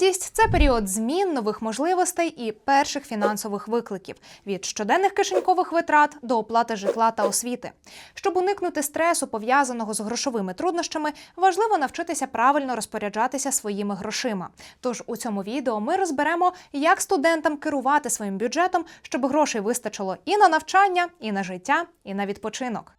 Молодість це період змін, нових можливостей і перших фінансових викликів від щоденних кишенькових витрат до оплати житла та освіти. Щоб уникнути стресу, пов'язаного з грошовими труднощами, важливо навчитися правильно розпоряджатися своїми грошима. Тож у цьому відео ми розберемо, як студентам керувати своїм бюджетом, щоб грошей вистачило і на навчання, і на життя, і на відпочинок.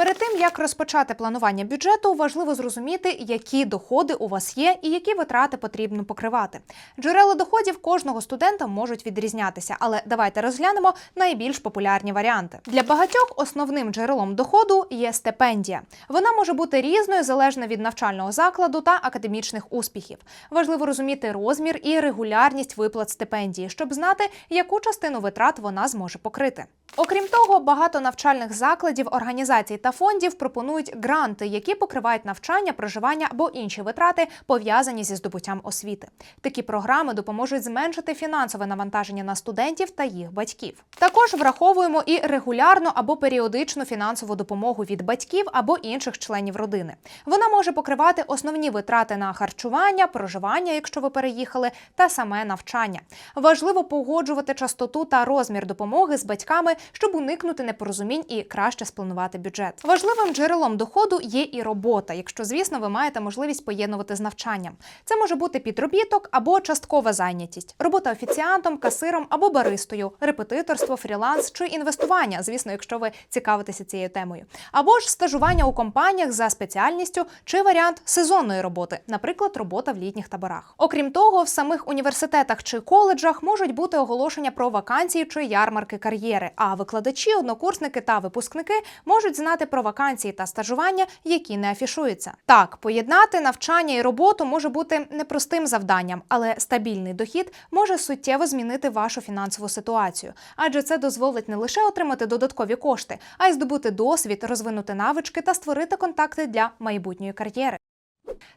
Перед тим як розпочати планування бюджету, важливо зрозуміти, які доходи у вас є і які витрати потрібно покривати. Джерела доходів кожного студента можуть відрізнятися, але давайте розглянемо найбільш популярні варіанти. Для багатьох основним джерелом доходу є стипендія. Вона може бути різною залежно від навчального закладу та академічних успіхів. Важливо розуміти розмір і регулярність виплат стипендії, щоб знати, яку частину витрат вона зможе покрити. Окрім того, багато навчальних закладів, організацій та фондів пропонують гранти, які покривають навчання, проживання або інші витрати, пов'язані зі здобуттям освіти. Такі програми допоможуть зменшити фінансове навантаження на студентів та їх батьків. Також враховуємо і регулярну або періодичну фінансову допомогу від батьків або інших членів родини. Вона може покривати основні витрати на харчування, проживання, якщо ви переїхали, та саме навчання. Важливо погоджувати частоту та розмір допомоги з батьками, щоб уникнути непорозумінь і краще спланувати бюджет. Важливим джерелом доходу є і робота, якщо, звісно, ви маєте можливість поєднувати з навчанням. Це може бути підробіток або часткова зайнятість, робота офіціантом, касиром або баристою, репетиторство, фріланс чи інвестування, звісно, якщо ви цікавитеся цією темою, або ж стажування у компаніях за спеціальністю чи варіант сезонної роботи, наприклад, робота в літніх таборах. Окрім того, в самих університетах чи коледжах можуть бути оголошення про вакансії чи ярмарки кар'єри. А викладачі, однокурсники та випускники можуть знати про вакансії та стажування, які не афішуються. Так, поєднати навчання і роботу може бути непростим завданням, але стабільний дохід може суттєво змінити вашу фінансову ситуацію, адже це дозволить не лише отримати додаткові кошти, а й здобути досвід, розвинути навички та створити контакти для майбутньої кар'єри.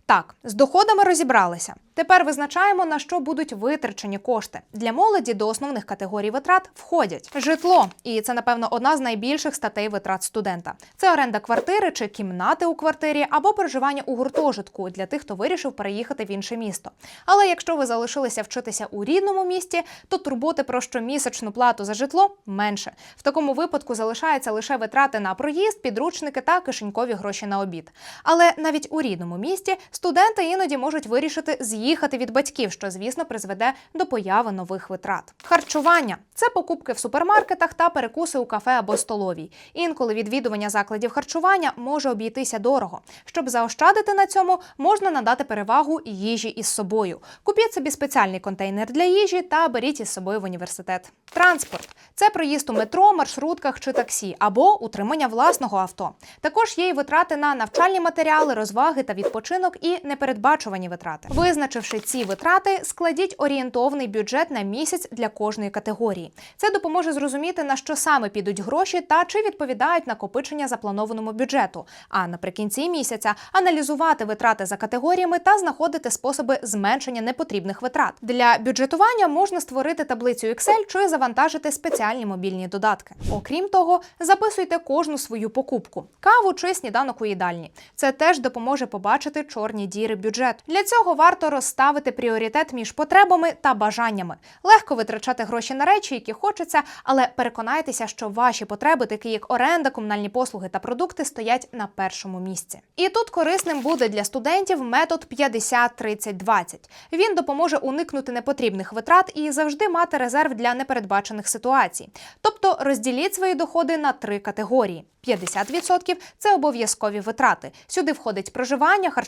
Так, з доходами розібралися. Тепер визначаємо, на що будуть витрачені кошти. Для молоді до основних категорій витрат входять житло, і це, напевно, одна з найбільших статей витрат студента. Це оренда квартири чи кімнати у квартирі, або проживання у гуртожитку для тих, хто вирішив переїхати в інше місто. Але якщо ви залишилися вчитися у рідному місті, то турботи про щомісячну плату за житло менше. В такому випадку залишаються лише витрати на проїзд, підручники та кишенькові гроші на обід. Але навіть у рідному місті студенти іноді можуть вирішити з'їхати від батьків, що звісно призведе до появи нових витрат. Харчування це покупки в супермаркетах та перекуси у кафе або столовій. Інколи відвідування закладів харчування може обійтися дорого. Щоб заощадити на цьому, можна надати перевагу їжі із собою. Купіть собі спеціальний контейнер для їжі та беріть із собою в університет. Транспорт це проїзд у метро, маршрутках чи таксі або утримання власного авто. Також є й витрати на навчальні матеріали, розваги та відпочинок і непередбачувані витрати. Визначивши ці витрати, складіть орієнтовний бюджет на місяць для кожної категорії. Це допоможе зрозуміти на що саме підуть гроші та чи відповідають накопичення запланованому бюджету. А наприкінці місяця аналізувати витрати за категоріями та знаходити способи зменшення непотрібних витрат. Для бюджетування можна створити таблицю Excel чи завантажити спеціальні мобільні додатки. Окрім того, записуйте кожну свою покупку: каву чи сніданок у їдальні. Це теж допоможе побачити чорні діри бюджету. Для цього варто розставити пріоритет між потребами та бажаннями. Легко витрачати гроші на речі, які хочеться, але переконайтеся, що ваші потреби, такі як оренда, комунальні послуги та продукти, стоять на першому місці. І тут корисним буде для студентів метод 50-30-20. Він допоможе уникнути непотрібних витрат і завжди мати резерв для непередбачених ситуацій. Тобто розділіть свої доходи на три категорії. 50% – це обов'язкові витрати. Сюди входить проживання, харчування,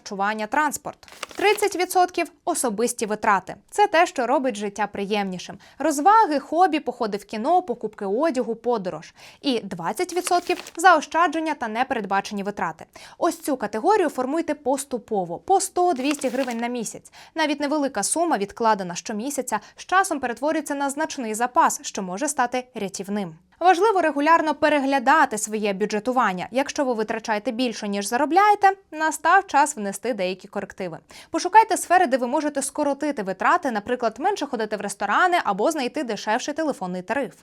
транспорт. 30% – особисті витрати. Це те, що робить життя приємнішим: розваги, хобі, походи в кіно, покупки одягу, подорож. І 20% – заощадження та непередбачені витрати. Ось цю категорію формуйте поступово по 100-200 гривень на місяць. Навіть невелика сума, відкладена щомісяця, з часом перетворюється на значний запас, що може стати рятівним. Важливо регулярно переглядати своє бюджетування. Якщо ви витрачаєте більше ніж заробляєте, настав час внести деякі корективи. Пошукайте сфери, де ви можете скоротити витрати, наприклад, менше ходити в ресторани або знайти дешевший телефонний тариф.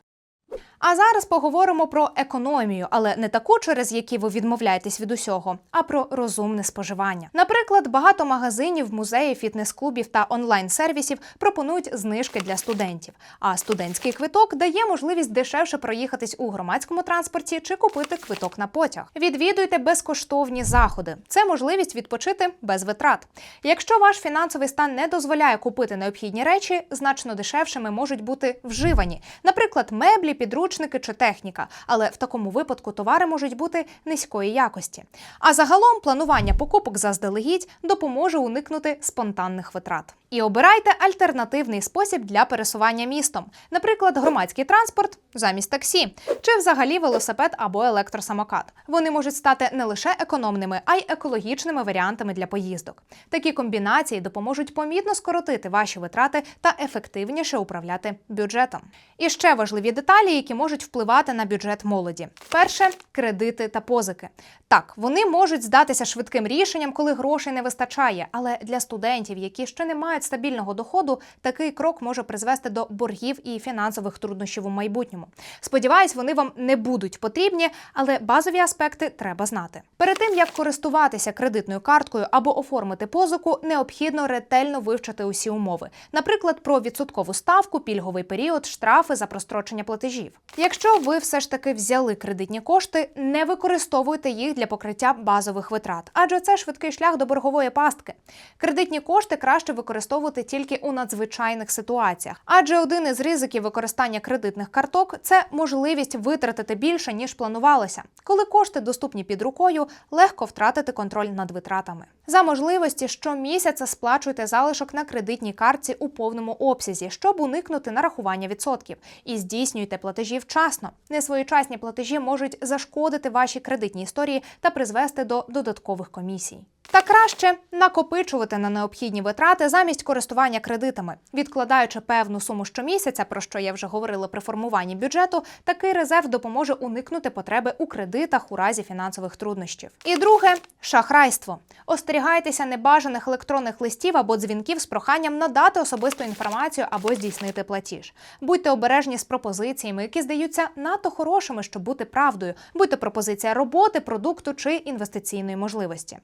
А зараз поговоримо про економію, але не таку, через які ви відмовляєтесь від усього, а про розумне споживання. Наприклад, багато магазинів, музеїв, фітнес-клубів та онлайн-сервісів пропонують знижки для студентів. А студентський квиток дає можливість дешевше проїхатись у громадському транспорті чи купити квиток на потяг. Відвідуйте безкоштовні заходи. Це можливість відпочити без витрат. Якщо ваш фінансовий стан не дозволяє купити необхідні речі, значно дешевшими можуть бути вживані, наприклад, меблі, підручники чи техніка. Але в такому випадку товари можуть бути низької якості. А загалом планування покупок заздалегідь допоможе уникнути спонтанних витрат. І обирайте альтернативний спосіб для пересування містом, наприклад, громадський транспорт замість таксі, чи взагалі велосипед або електросамокат. Вони можуть стати не лише економними, а й екологічними варіантами для поїздок. Такі комбінації допоможуть помітно скоротити ваші витрати та ефективніше управляти бюджетом. І ще важливі деталі, які можуть впливати на бюджет молоді. Перше кредити та позики. Так, вони можуть здатися швидким рішенням, коли грошей не вистачає, але для студентів, які ще не мають стабільного доходу, такий крок може призвести до боргів і фінансових труднощів у майбутньому. Сподіваюсь, вони вам не будуть потрібні, але базові аспекти треба знати. Перед тим як користуватися кредитною карткою або оформити позику, необхідно ретельно вивчити усі умови, наприклад, про відсоткову ставку, пільговий період, штрафи за прострочення платежів. Якщо ви все ж таки взяли кредитні кошти, не використовуйте їх для покриття базових витрат, адже це швидкий шлях до боргової пастки. Кредитні кошти краще використовувати тільки у надзвичайних ситуаціях, адже один із ризиків використання кредитних карток це можливість витратити більше ніж планувалося. Коли кошти доступні під рукою, легко втратити контроль над витратами. За можливості щомісяця сплачуйте залишок на кредитній картці у повному обсязі, щоб уникнути нарахування відсотків, і здійснюйте платежі вчасно. Несвоєчасні платежі можуть зашкодити вашій кредитній історії та призвести до додаткових комісій. Та краще накопичувати на необхідні витрати замість користування кредитами, відкладаючи певну суму щомісяця, про що я вже говорила при формуванні бюджету. Такий резерв допоможе уникнути потреби у кредитах у разі фінансових труднощів. І друге шахрайство. Остерігайтеся небажаних електронних листів або дзвінків з проханням надати особисту інформацію або здійснити платіж. Будьте обережні з пропозиціями, які здаються надто хорошими, щоб бути правдою. Будьте пропозиція роботи, продукту чи інвестиційної можливості.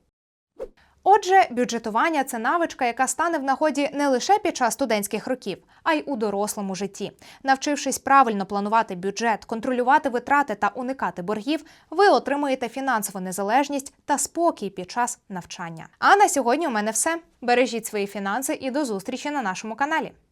Отже, бюджетування це навичка, яка стане в нагоді не лише під час студентських років, а й у дорослому житті. Навчившись правильно планувати бюджет, контролювати витрати та уникати боргів, ви отримуєте фінансову незалежність та спокій під час навчання. А на сьогодні у мене все. Бережіть свої фінанси і до зустрічі на нашому каналі.